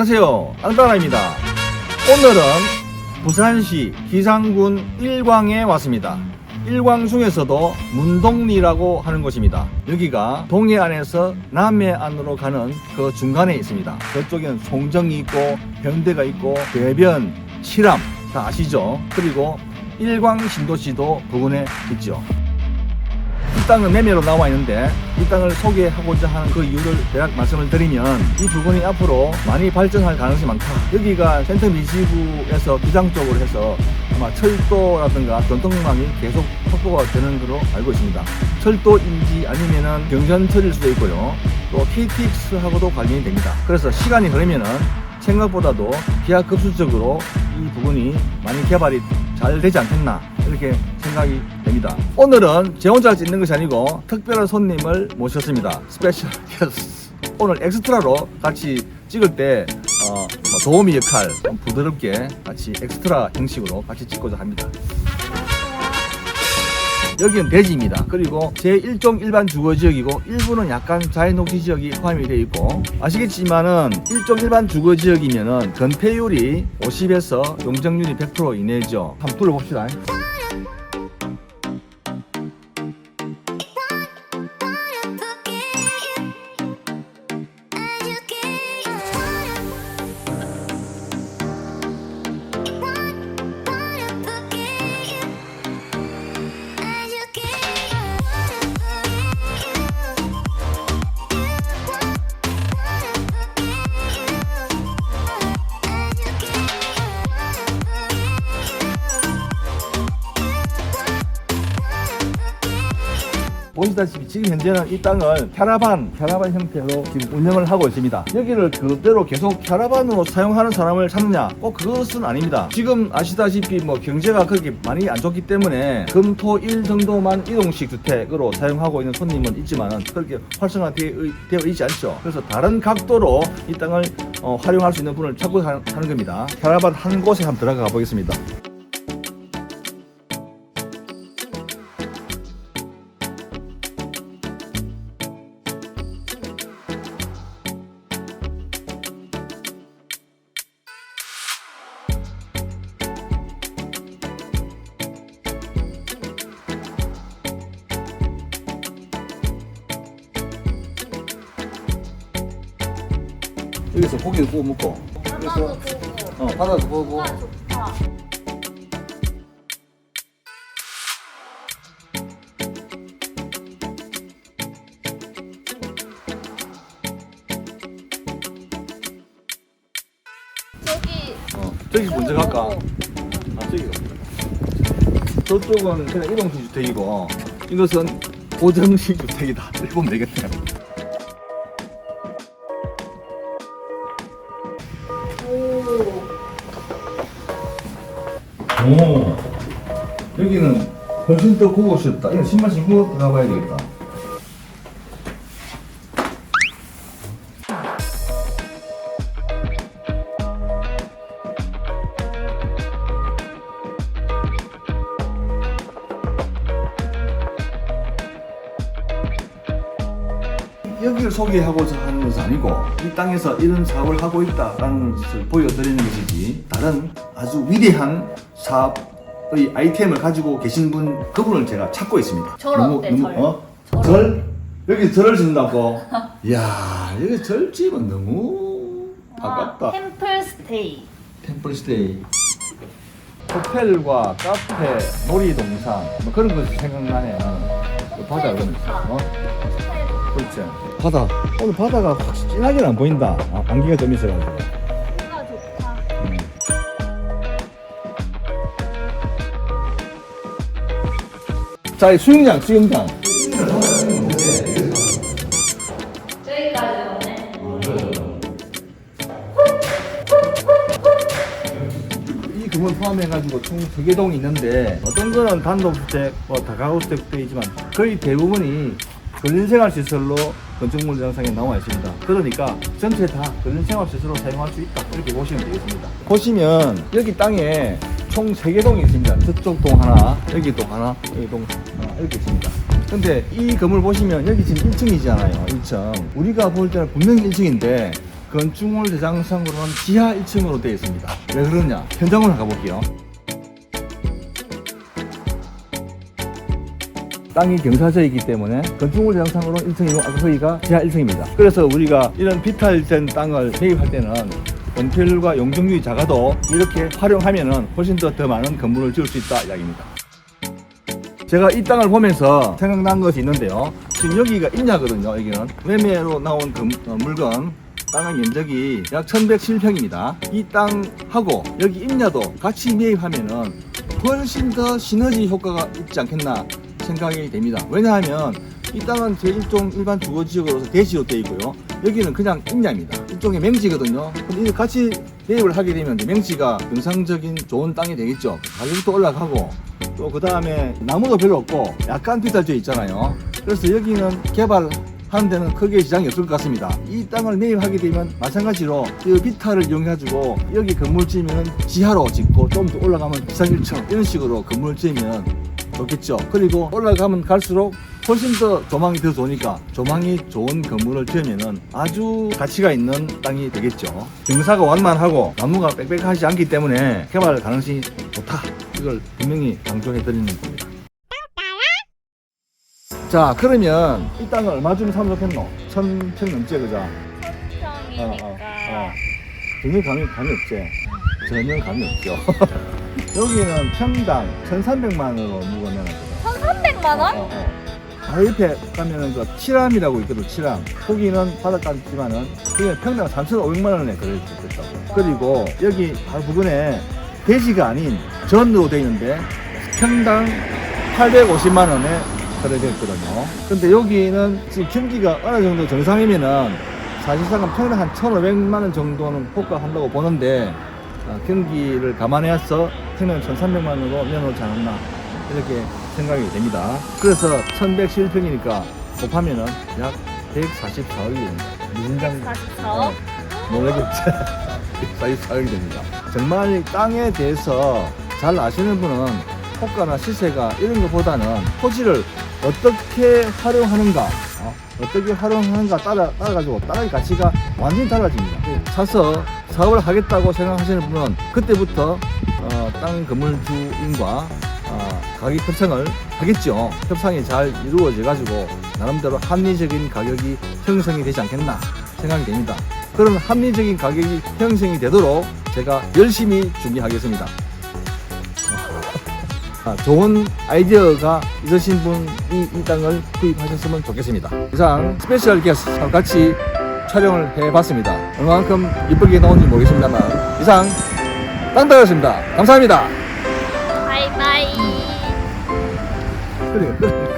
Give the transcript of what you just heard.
안녕하세요. 안따라입니다. 오늘은 부산시 기상군 일광에 왔습니다. 일광 중에서도 문동리라고 하는 곳입니다. 여기가 동해안에서 남해안으로 가는 그 중간에 있습니다. 저쪽에는 송정이 있고 변대가 있고 대변, 칠암 다 아시죠? 그리고 일광 신도시도 부근에 있죠. 이 땅은 매매로 나와 있는데 이 땅을 소개하고자 하는 그 이유를 대략 말씀을 드리면 이 부분이 앞으로 많이 발전할 가능성이 많다. 여기가 센터 미지구에서 기장 쪽으로 해서 아마 철도라든가 전통망이 계속 확보가 되는 걸로 알고 있습니다. 철도인지 아니면은 경전철일 수도 있고요. 또 KTX하고도 관련이 됩니다. 그래서 시간이 흐르면은 생각보다도 기하급수적으로 이 부분이 많이 개발이 잘 되지 않겠나 이렇게 생각이 됩니다. 오늘은 제 혼자 찍는 것이 아니고 특별한 손님을 모셨습니다. 스페셜 게스트. 오늘 엑스트라로 같이 찍을 때 어, 뭐 도우미 역할 좀 부드럽게 같이 엑스트라 형식으로 같이 찍고자 합니다. 여기는 대지입니다. 그리고 제1종 일반 주거 지역이고 일부는 약간 자연 녹지 지역이 포함이 되어 있고 아시겠지만은 1종 일반 주거 지역이면은 건폐율이 50에서 용적률이 100% 이내죠. 한번 둘러봅시다. 보시다시피 지금 현재는 이 땅을 캐러반, 캐러반 형태로 지금 운영을 하고 있습니다. 여기를 그대로 계속 캐러반으로 사용하는 사람을 찾느냐? 꼭 그것은 아닙니다. 지금 아시다시피 뭐 경제가 그렇게 많이 안 좋기 때문에 금, 토, 일 정도만 이동식 주택으로 사용하고 있는 손님은 있지만은 그렇게 활성화되어 있지 않죠. 그래서 다른 각도로 이 땅을 어, 활용할 수 있는 분을 찾고 하- 하는 겁니다. 캐러반 한 곳에 한번 들어가 보겠습니다. 여기서 고기를 구워 먹고 바다도 보고 어, 바다도 보고 아 좋다 저기 어, 저기 먼저 갈까? 아, 저기 가. 저쪽은 그냥 일용식 주택이고, 이것은 고정식 주택이다. 보면 되겠네요. 오, 여기는 훨씬 더 고급스럽다. 이거 신발 신고 들어가봐야 되겠다. 여기를 소개하고자 하는 것은 아니고 이 땅에서 이런 사업을 하고 있다라는 것을 보여드리는 것이지 다른 아주 위대한 사업의 아이템을 가지고 계신 분 그분을 제가 찾고 있습니다. 절 어때, 절? 어? 절. 절? 여기 절을 짓는다고? 이야 여기 절 지으면 너무 아깝다. 와, 템플 스테이 템플스테이 호텔과 카페, 놀이동산 뭐 그런 것이 생각나네요. 그 바다 그런 어? 그렇지. 바다. 오늘 바다가 확 진하게는 안 보인다. 아, 안개가 좀 있어가지고. 자, 이 수영장, 수영장. 저기까지 이 금을 포함해가지고 총 3개 동이 있는데 어떤 거는 단독주택, 뭐 다가구주택도 있지만 거의 대부분이 근린생활시설로 건축물 영상에 나와 있습니다. 그러니까 전체 다 근린생활시설로 사용할 수 있다 이렇게 보시면 되겠습니다. 보시면 여기 땅에 총 3개 동이 있습니다. 저쪽 동 하나, 여기 동 하나, 여기 동 하나 이렇게 있습니다. 근데 이 건물 보시면 여기 지금 1층이잖아요. 1층. 우리가 볼 때는 분명히 1층인데 건축물 대장상으로는 지하 1층으로 되어 있습니다. 왜 그러냐? 현장으로 가볼게요. 땅이 경사져있기 때문에 건축물 대장상으로 1층이고 아까 거기가 지하 1층입니다. 그래서 우리가 이런 비탈된 땅을 매입할 때는 원필과 용적률이 작아도 이렇게 활용하면은 훨씬 더, 더 많은 건물을 지을 수 있다 이야기입니다. 제가 이 땅을 보면서 생각난 것이 있는데요. 지금 여기가 임야거든요. 여기는 매매로 나온 금- 어, 물건 땅의 면적이 약 1107평입니다. 이 땅하고 여기 임야도 같이 매입하면은 훨씬 더 시너지 효과가 있지 않겠나 생각이 됩니다. 왜냐하면 이 땅은 제1종 일반 주거지역으로서 대지로 되어 있고요. 여기는 그냥 임야입니다. 일종의 맹지거든요. 근데 이거 같이 매입을 하게 되면 맹지가 정상적인 좋은 땅이 되겠죠. 가격도 올라가고 또 그 다음에 나무도 별로 없고 약간 비탈져 있잖아요. 그래서 여기는 개발 하는 데는 크게 지장이 없을 것 같습니다. 이 땅을 매입하게 되면 마찬가지로 이 비탈을 이용해가지고 여기 건물 지으면 지하로 짓고 좀 더 올라가면 지상 1층 이런 식으로 건물 지으면 좋겠죠. 그리고 올라가면 갈수록 훨씬 더 조망이 더 좋으니까 조망이 좋은 건물을 지으면은 아주 가치가 있는 땅이 되겠죠. 경사가 완만하고 나무가 빽빽하지 않기 때문에 개발 가능성이 좋다. 이걸 분명히 강조해 드리는 겁니다. 자, 그러면 이 땅을 얼마 주면 사면 좋겠노? 천평 넘지, 그죠? 어, 평이니까 어, 어. 전혀 감이, 감이 없지? 전혀 감이 없죠. 여기는 평당 1,300만 원으로 묵어내놨거든. 1,300만 원? 어, 어. 바로 옆에 가면은 그 칠암이라고 있거든, 칠암. 거기는 바닷가 있지만은, 그게 평당 3,500만 원에 거래됐다고. 그리고 여기 바로 부근에 대지가 아닌 전으로 돼 있는데, 평당 850만 원에 거래됐거든요. 근데 여기는 지금 경기가 어느 정도 정상이면은, 사실상은 평당 한 1,500만 원 정도는 호가한다고 보는데, 어, 경기를 감안해서 평당 1,300만 원으로 내놓지 않았나. 이렇게 생각이 됩니다. 그래서 1111평이니까 곱하면은 약 144억이 됩니다. 무진장 44억? 모르겠지. 144억이 됩니다. 정말 이 땅에 대해서 잘 아시는 분은 호가나 시세가 이런 것보다는 토지를 어떻게 활용하는가, 어? 떻게 활용하는가 따라, 따라가지고 땅의 가치가 완전히 달라집니다. 사서 사업을 하겠다고 생각하시는 분은 그때부터 어, 땅 건물 주인과 어, 가격 협상을 하겠죠. 협상이 잘 이루어져 가지고 나름대로 합리적인 가격이 형성이 되지 않겠나 생각이 됩니다. 그런 합리적인 가격이 형성이 되도록 제가 열심히 준비하겠습니다. 아, 좋은 아이디어가 있으신 분이 이 땅을 구입하셨으면 좋겠습니다. 이상 스페셜 게스트와 같이 촬영을 해봤습니다. 얼마만큼 이쁘게 나온지 모르겠습니다만 이상 땅땅이었습니다. 감사합니다. 그래, 그래.